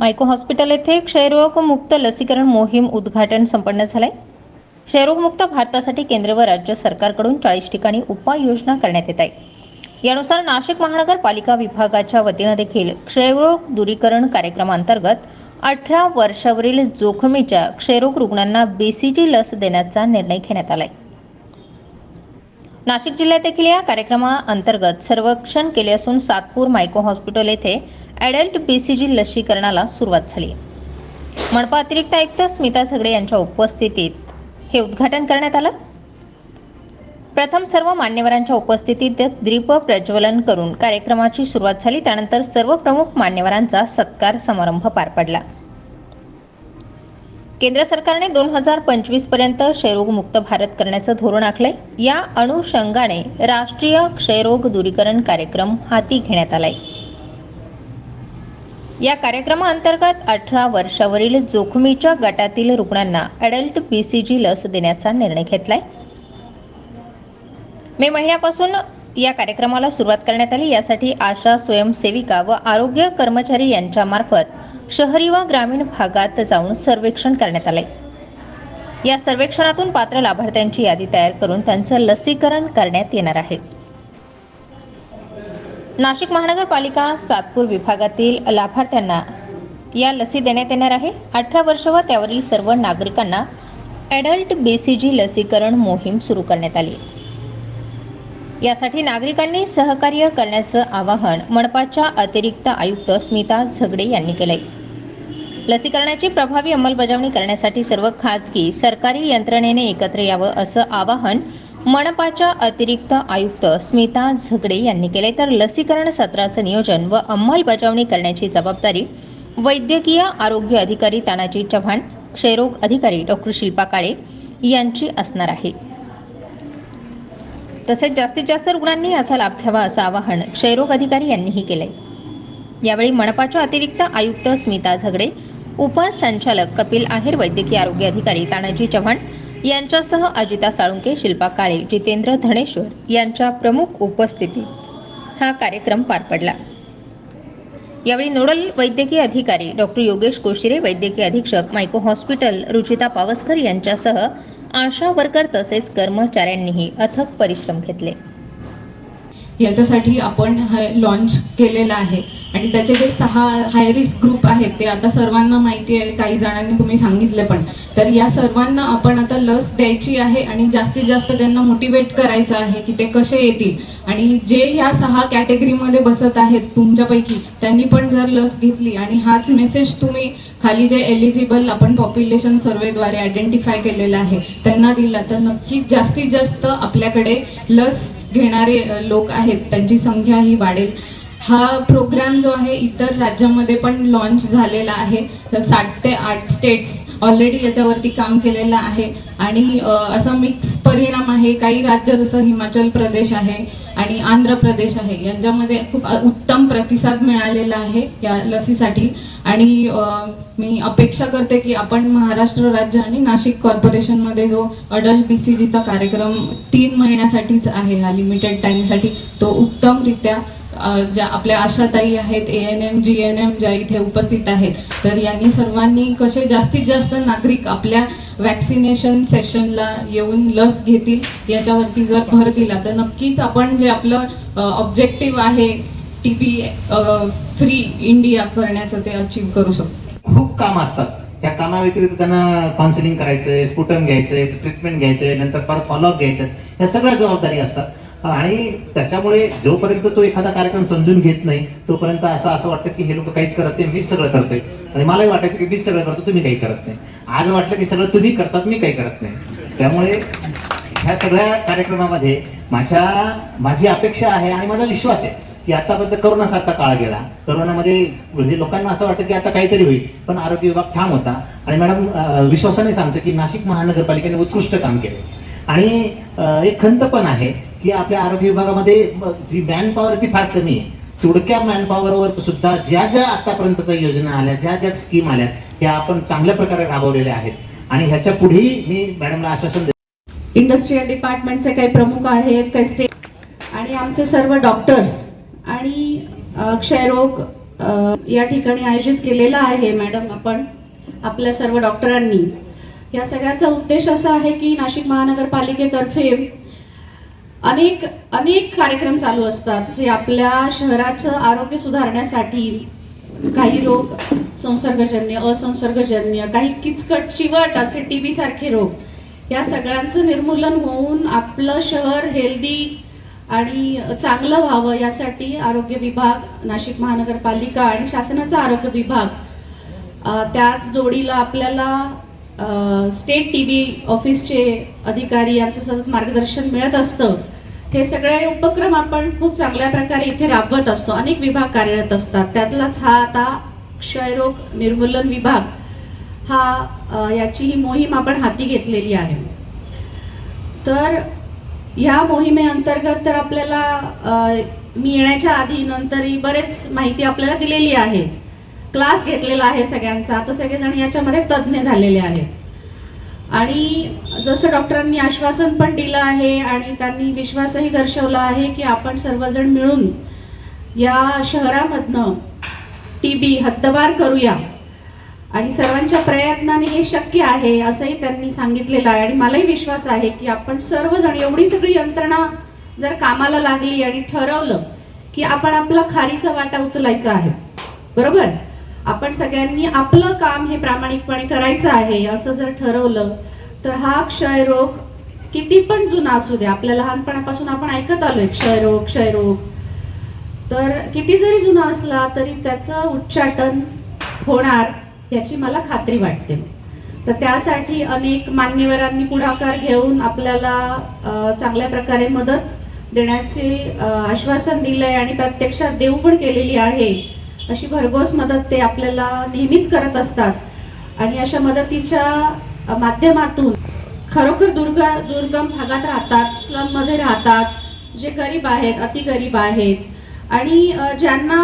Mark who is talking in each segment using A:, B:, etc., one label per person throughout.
A: मायको hospital येथे क्षयरोग मुक्त लसीकरण मोहीम उद्घाटन संपन्न झालंय. क्षयरोगमुक्त भारतासाठी केंद्र व राज्य सरकारकडून चाळीस ठिकाणी उपाययोजना करण्यात येत आहे. यानुसार नाशिक महानगरपालिका विभागाच्या वतीनं देखील क्षयरोग दूरीकरण कार्यक्रमांतर्गत अठरा वर्षावरील जोखमीच्या क्षयरोग रुग्णांना बीसीजी लस देण्याचा निर्णय घेण्यात आलाय. नाशिक जिल्ह्यात देखील या कार्यक्रमाअंतर्गत सर्वेक्षण केले असून सातपूर मायको हॉस्पिटल येथे ॲडल्ट बीसीजी लसीकरणाला सुरुवात झाली. मनपा अतिरिक्त आयुक्त स्मिता झगडे यांच्या उपस्थितीत हे उद्घाटन करण्यात आलं. प्रथम सर्व मान्यवरांच्या उपस्थितीत द्वीप प्रज्वलन करून कार्यक्रमाची सुरुवात झाली. त्यानंतर सर्व प्रमुख मान्यवरांचा सत्कार समारंभ पार पडला. केंद्र सरकारने दोन हजार पंचवीसपर्यंत क्षयरोगमुक्त भारत करण्याचं धोरण आखलंय. या अनुषंगाने राष्ट्रीय क्षयरोग दूरीकरण कार्यक्रम हाती घेण्यात आलाय. या कार्यक्रमाअंतर्गत अठरा वर्षावरील जोखमीच्या गटातील रुग्णांना ॲडल्ट जी लस देण्याचा निर्णय घेतलाय. मे महिन्यापासून या कार्यक्रमाला सुरुवात करण्यात आली. यासाठी आशा स्वयंसेविका व आरोग्य कर्मचारी यांच्यामार्फत शहरी व ग्रामीण भागात जाऊन सर्वेक्षण करण्यात आले या सर्वेक्षणातून पात्र लाभार्थ्यांची यादी तयार करून त्यांचं लसीकरण करण्यात येणार आहे. नाशिक महानगरपालिका सातपूर विभागातील लाभार्थ्यांना या लसी देण्यात येणार आहे. अठरा वर्ष व त्यावरील सर्व नागरिकांना ॲडल्ट बी सी जी लसीकरण मोहीम सुरू करण्यात आली. यासाठी नागरिकांनी सहकार्य करण्याचं आवाहन मनपाच्या अतिरिक्त आयुक्त स्मिता झगडे यांनी केलंय. लसीकरणाची प्रभावी अंमलबजावणी करण्यासाठी सर्व खाजगी सरकारी यंत्रणेने एकत्र यावं असं आवाहन मनपाच्या अतिरिक्त आयुक्त स्मिता झगडे यांनी केले तर लसीकरण सत्राचं नियोजन व अंमलबजावणी करण्याची जबाबदारी वैद्यकीय आरोग्य अधिकारी तानाजी चव्हाण क्षयरोग अधिकारी डॉक्टर शिल्पा काळे यांची असणार आहे. तसेच जास्तीत जास्त रुग्णांनी याचा लाभ घ्यावा असं आवाहन क्षयरोग अधिकारी यांनीही केलंय. यावेळी मनपाच्या अतिरिक्त आयुक्त स्मिता झगडे उपसंचालक कपिल आहेर वैद्यकीय आरोग्य अधिकारी तानाजी चव्हाण यांच्यासह अजिता साळुंके शिल्पा काळे जितेंद्र धणेश्वर यांच्या प्रमुख उपस्थितीत हा कार्यक्रम पार पडला. यावेळी नोडल वैद्यकीय अधिकारी डॉक्टर योगेश कोशिरे वैद्यकीय अधीक्षक मायको हॉस्पिटल रुचिता पावसकर यांच्यासह आशा वर्कर तसेच कर्मचाऱ्यांनीही अथक परिश्रम घेतले.
B: याच्यासाठी आपण लॉन्च केलेला आहे. आणि त्याचे जे सहा हाय रिस्क ग्रुप आहेत ते आता सर्वांना माहिती आहे काही जणांनी तुम्ही सांगितले पण. तर या सर्वांना आपण आता लस द्यायची आहे आणि जास्तीत जास्त त्यांना मोटिवेट करायचं आहे की ते कसे येतील. आणि जे ह्या सहा कॅटेगरीमध्ये बसत आहेत तुमच्यापैकी त्यांनी पण जर लस घेतली आणि हाच मेसेज तुम्ही खाली जे एलिजिबल आपण पॉप्युलेशन सर्वेद्वारे आयडेंटिफाय केलेलं आहे त्यांना दिला तर नक्कीच जास्तीत जास्त आपल्याकडे लस घेणारे लोक आहेत त्यांची संख्या ही वाढेल. हा प्रोग्राम जो आहे इतर राज्यामध्ये पण लॉन्च झालेला आहे. तर साठ ते आठ स्टेट्स ऑलरेडी याच्यावरती काम केलेलं आहे. आणि असा मिक्स परिणाम आहे. काही राज्य जसं हिमाचल प्रदेश आहे आणि आंध्र प्रदेश आहे यांच्यामध्ये खूप उत्तम प्रतिसाद मिळालेला आहे या लसीसाठी. आणि मी अपेक्षा करते की आपण महाराष्ट्र राज्य आणि नाशिक कॉर्पोरेशनमध्ये जो अडल्ट बी सी जीचा कार्यक्रम तीन महिन्यासाठीच आहे हा लिमिटेड टाईमसाठी तो उत्तमरित्या ज्या आपल्या आशाताई आहेत A N M G N M ज्या इथे उपस्थित आहेत तर यांनी सर्वांनी कसे जास्तीत जास्त नागरिक आपल्या वॅक्सिनेशन सेशनला येऊन लस घेतील याच्यावरती जर भर दिला तर नक्कीच आपण जे आपलं ऑब्जेक्टिव्ह आहे टी बी फ्री इंडिया करण्याचं ते अचीव करू शकतो
C: खूप काम असतात. त्या कामाव्यतिरिक्त त्यांना काउन्सिलिंग करायचंय स्पुटम घ्यायचंय ट्रीटमेंट घ्यायचंय नंतर परत फॉलोअप घ्यायचं या सगळ्या जबाबदारी असतात. आणि त्याच्यामुळे जोपर्यंत तो एखादा कार्यक्रम समजून घेत नाही तोपर्यंत असं असं वाटतं की हे लोक काहीच करत नाही मीच सगळं करतोय. आणि मलाही वाटायचं की मीच सगळं करतो तुम्ही काही करत नाही. आज वाटलं की सगळं तुम्ही करतात मी काही करत नाही. त्यामुळे ह्या सगळ्या कार्यक्रमामध्ये माझ्या माझी अपेक्षा आहे आणि माझा विश्वास आहे की आतापर्यंत करोनासारखा काळ गेला. करोनामध्ये म्हणजे लोकांना असं वाटतं की आता काहीतरी होईल पण आरोग्य विभाग ठाम होता. आणि मॅडम विश्वासाने सांगतो की नाशिक महानगरपालिकेने उत्कृष्ट काम केले. आणि एक खंत पण आहे की आपल्या आरोग्य विभागामध्ये जी मॅन पॉवर ती फार कमी आहे. थोडक्या मॅन पॉवरवर सुद्धा ज्या ज्या आतापर्यंतच्या योजना आल्या ज्या ज्या स्कीम आल्या त्या आपण चांगल्या प्रकारे राबवलेल्या आहेत. आणि ह्याच्या पुढेही मी मॅडमला आश्वासन देतो.
D: इंडस्ट्रियल डिपार्टमेंटचे काही प्रमुख आहेत काही स्टेट आणि आमचे सर्व डॉक्टर्स आणि क्षयरोग या ठिकाणी आयोजित केलेला आहे मॅडम आपण आपल्या सर्व डॉक्टरांनी या सगळ्याचा उद्देश असा आहे की नाशिक महानगरपालिकेतर्फे अनेक अनेक कार्यक्रम चालू असतात जे आपल्या शहराचं आरोग्य सुधारण्यासाठी काही रोग संसर्गजन्य असंसर्गजन्य काही किचकट चिवट असे टी बी सारखे रोग या सगळ्यांचं निर्मूलन होऊन आपलं शहर हेल्दी आणि चांगलं व्हावं यासाठी आरोग्य विभाग नाशिक महानगरपालिका आणि शासनाचा आरोग्य विभाग त्याच जोडीला आपल्याला स्टेट टी व्ही ऑफिसचे अधिकारी यांचं सतत मार्गदर्शन मिळत असतं. हे सगळे उपक्रम आपण खूप चांगल्या प्रकारे इथे राबवत असतो. अनेक विभाग कार्यरत असतात. त्यातलाच हा आता क्षयरोग निर्मूलन विभाग हा याची ही मोहीम आपण हाती घेतलेली आहे. तर या मोहिमेअंतर्गत तर आपल्याला मी येण्याच्या आधी नंतरही बरेच माहिती आपल्याला दिलेली आहे. क्लास घेतलेला आहे सगळ्यांचा तर सगळेजण याच्यामध्ये तज्ज्ञ झालेले आहेत. आणि जसं डॉक्टरांनी आश्वासन पण दिलं आहे आणि त्यांनी विश्वासही दर्शवला आहे की आपण सर्वजण मिळून या शहरामधनं टी बी हद्दबार करूया. आणि सर्वांच्या प्रयत्नाने हे शक्य आहे असंही त्यांनी सांगितलेलं आहे. आणि मलाही विश्वास आहे की आपण सर्वजण एवढी सगळी यंत्रणा जर कामाला लागली आणि ठरवलं की आपण आपला खारीचा वाटा उचलायचा आहे. बरोबर? आपण सगळ्यांनी आपलं काम हे प्रामाणिकपणे करायचं आहे असं जर ठरवलं तर हा क्षयरोग किती पण जुना असू द्या आपल्या लहानपणापासून आपण ऐकत आलोय क्षयरोग क्षयरोग तर किती जरी जुना असला तरी त्याचं उच्चाटन होणार याची मला खात्री वाटते. तर त्यासाठी अनेक मान्यवरांनी पुढाकार घेऊन आपल्याला चांगल्या प्रकारे मदत देण्याचे आश्वासन दिलंय आणि प्रत्यक्षात देऊ पण केलेली आहे. अशी भरघोस मदत ते आपल्याला नेहमीच करत असतात. आणि अशा मदतीच्या माध्यमातून खरोखर दुर्ग दुर्गम भागात राहतात स्लममध्ये राहतात जे गरीब आहेत अतिगरीब आहेत. आणि ज्यांना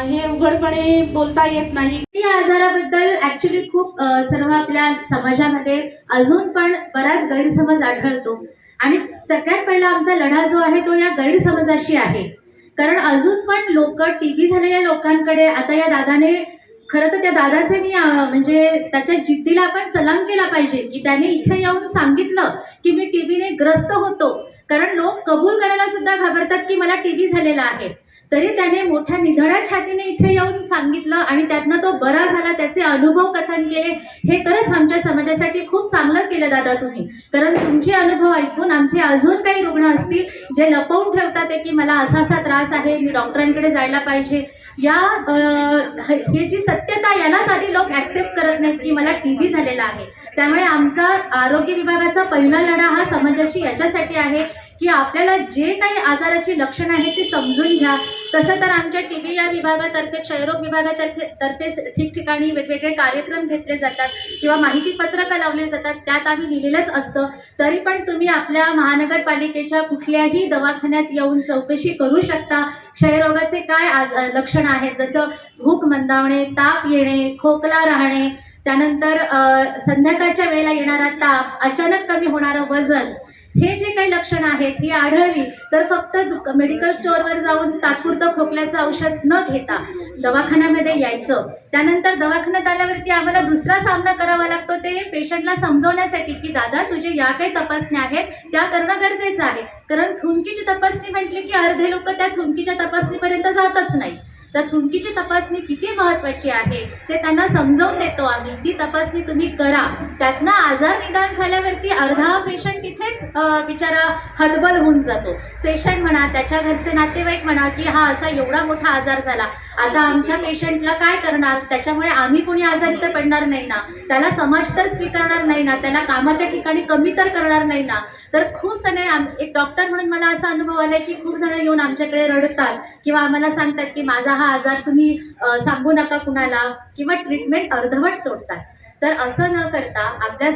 D: हे उघडपणे बोलता येत नाही.
E: या आजाराबद्दल ऍक्च्युली खूप सर्व आपल्या समाजामध्ये अजून पण बराच गैरसमज आढळतो. आणि सगळ्यात पहिला आमचा लढा जो आहे तो या गैरसमजाशी आहे. कारण अजून पण लोक टीबी झालेल्या लोकांकडे आता या दादाने खरं तर त्या दादाचे मी म्हणजे त्याच्या जिद्दीला आपण सलाम केला पाहिजे की त्याने इथे येऊन सांगितलं की मी टीबीने ग्रस्त होतो. कारण लोक कबूल करायला सुद्धा घाबरतात की मला टीबी झालेला आहे. तरी त्याने मोठ्या निधड्या छातीने इथे येऊन सांगितलं आणि त्यातनं तो बरा झाला त्याचे अनुभव कथन केले. हे खरंच आमच्या समाजासाठी खूप चांगलं केलं दादा तुम्ही. कारण तुमचे अनुभव ऐकून आमचे अजून काही रुग्ण असतील जे लपवून ठेवतात आहे की मला असा असा त्रास आहे मी डॉक्टरांकडे जायला पाहिजे. या हे जी सत्यता यालाच आधी लोक ॲक्सेप्ट करत नाहीत की मला टी व्ही झालेला आहे. त्यामुळे आमचा आरोग्य विभागाचा पहिला लढा हा समाजाची याच्यासाठी आहे. की आपल्याला जे काही आजाराची लक्षणं आहेत ती समजून घ्या. तसं तर आमच्या टी बी या विभागातर्फे क्षयरोग विभागातर्फे तर्फे ठिकठिकाणी वेगवेगळे कार्यक्रम घेतले जातात किंवा माहिती पत्रकं लावली जातात त्यात आम्ही लिहिलेलंच असतं. तरी पण तुम्ही आपल्या महानगरपालिकेच्या कुठल्याही दवाखान्यात येऊन चौकशी करू शकता. क्षयरोगाचे काय आज लक्षणं आहेत? जसं भूक मंदावणे ताप येणे खोकला राहणे त्यानंतर संध्याकाळच्या वेळेला येणारा ताप अचानक कमी होणारं वजन हे जे काही लक्षणं आहेत ही आढळली तर फक्त मेडिकल स्टोअरवर जाऊन तात्पुरतं खोकल्याचं औषध न घेता दवाखान्यामध्ये यायचं. त्यानंतर दवाखान्यात आल्यावरती आम्हाला दुसरा सामना करावा लागतो ते पेशंटला समजवण्यासाठी की दादा तुझे या काही तपासण्या आहेत त्या करणं गरजेचं आहे. कारण थुंकीची तपासणी म्हटली की अर्धे लोक त्या थुंकीच्या तपासणीपर्यंत जातच नाही तर थुंकीची तपासणी किती महत्वाची आहे ते त्यांना समजवून देतो आम्ही. ती तपासणी तुम्ही करा. त्यातनं आजार निदान झाल्यावरती अर्धा पेशंट तिथेच बिचारा हतबल होऊन जातो. पेशंट म्हणा त्याच्या घरचे नातेवाईक म्हणा की हा असा एवढा मोठा आजार झाला. आता आमच्या पेशंटला काय करणार? त्याच्यामुळे आम्ही कोणी आजारी तर पडणार नाही ना. त्याला समाज तर स्वीकारणार नाही ना. त्याला कामाच्या ठिकाणी कमी तर करणार नाही ना. तर खूप सगळे आम एक डॉक्टर म्हणून मला असा अनुभव आला की खूप जण येऊन आमच्याकडे रडतात किंवा आम्हाला सांगतात की माझा हा आजार तुम्ही सांगू नका कुणाला किंवा ट्रीटमेंट अर्धवट सोडतात. तर असं न करता आपल्या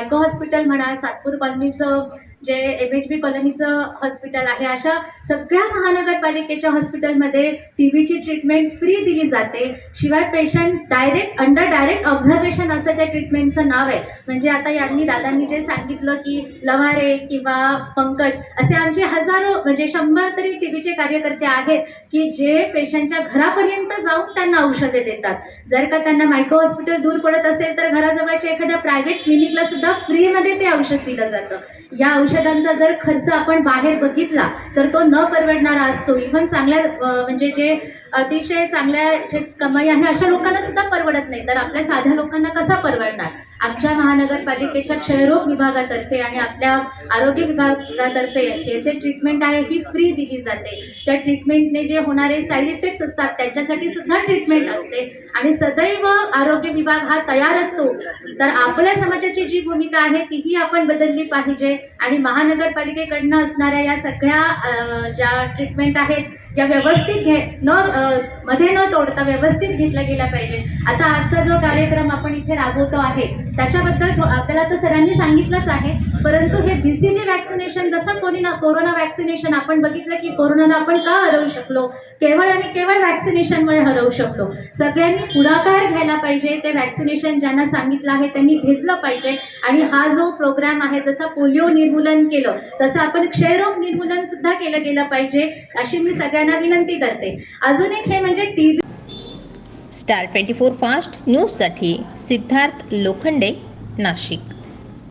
E: मायको हॉस्पिटल म्हणा सातपूर कॉलनीचं जे एम एच बी कॉलनीचं हॉस्पिटल आहे अशा सगळ्या महानगरपालिकेच्या हॉस्पिटलमध्ये टी व्हीची ट्रीटमेंट फ्री दिली जाते. शिवाय patient direct under direct observation असं त्या ट्रीटमेंटचं नाव आहे. म्हणजे आता यांनी दादांनी जे सांगितलं की लवारे किंवा पंकज असे आमचे हजारो म्हणजे शंभर तरी टी व्हीचे कार्यकर्ते आहेत की जे पेशंटच्या घरापर्यंत जाऊन त्यांना औषधे देतात. जर का त्यांना मायक्रो हॉस्पिटल दूर पडत असेल तर घराजवळच्या एखाद्या प्रायव्हेट क्लिनिकला सुद्धा फ्रीमध्ये ते औषध दिलं जातं. या औषधांचा जर खर्च आपण बाहेर बघितला तर तो न परवडणारा असतो. इव्हन चांगल्या म्हणजे जे अतिशय चांगल्या जे कमाई आहे अशा लोकांना सुद्धा परवडत नाही. तर आपल्या साध्या लोकांना कसा परवडणार? आमच्या महानगरपालिकेच्या क्षयरोग विभागातर्फे आणि आपल्या आरोग्य विभागातर्फे हे जे ट्रीटमेंट आहे ही फ्री दिली जाते. त्या ट्रीटमेंटने जे होणारे साईड इफेक्ट्स असतात त्यांच्यासाठी सुद्धा ट्रीटमेंट असते. आणि सदैव आरोग्य विभाग हा तयार असतो. तर आपल्या समाजाची जी भूमिका आहे तीही आपण बदलली पाहिजे. आणि महानगरपालिकेकडनं असणाऱ्या या सगळ्या ज्या ट्रीटमेंट आहेत या व्यवस्थित घे न मध्ये न तोडता व्यवस्थित घेतल्या गेल्या पाहिजे. आता आजचा जो कार्यक्रम आपण इथे राबवतो आहे त्याच्याबद्दल आपल्याला तर सरांनी सांगितलंच आहे. परंतु हे बी सी जी वॅक्सिनेशन जसं कोणी ना कोरोना वॅक्सिनेशन आपण बघितलं की कोरोनाला आपण का हरवू शकलो? केवळ आणि केवळ वॅक्सिनेशनमुळे हरवू शकलो. सगळ्यांनी पुढाकार घ्यायला पाहिजे ते वॅक्सिनेशन ज्यांना सांगितलं आहे त्यांनी घेतलं पाहिजे. आणि हा जो प्रोग्राम आहे जसा पोलिओ निर्मूलन केलं तसं आपण क्षयरोग निर्मूलन सुद्धा केलं गेलं पाहिजे अशी मी सगळ्यांना विनंती करते. अजून एक हे म्हणजे T
A: star twenty four fast न्यूजसाठी सिद्धार्थ लोखंडे नाशिक.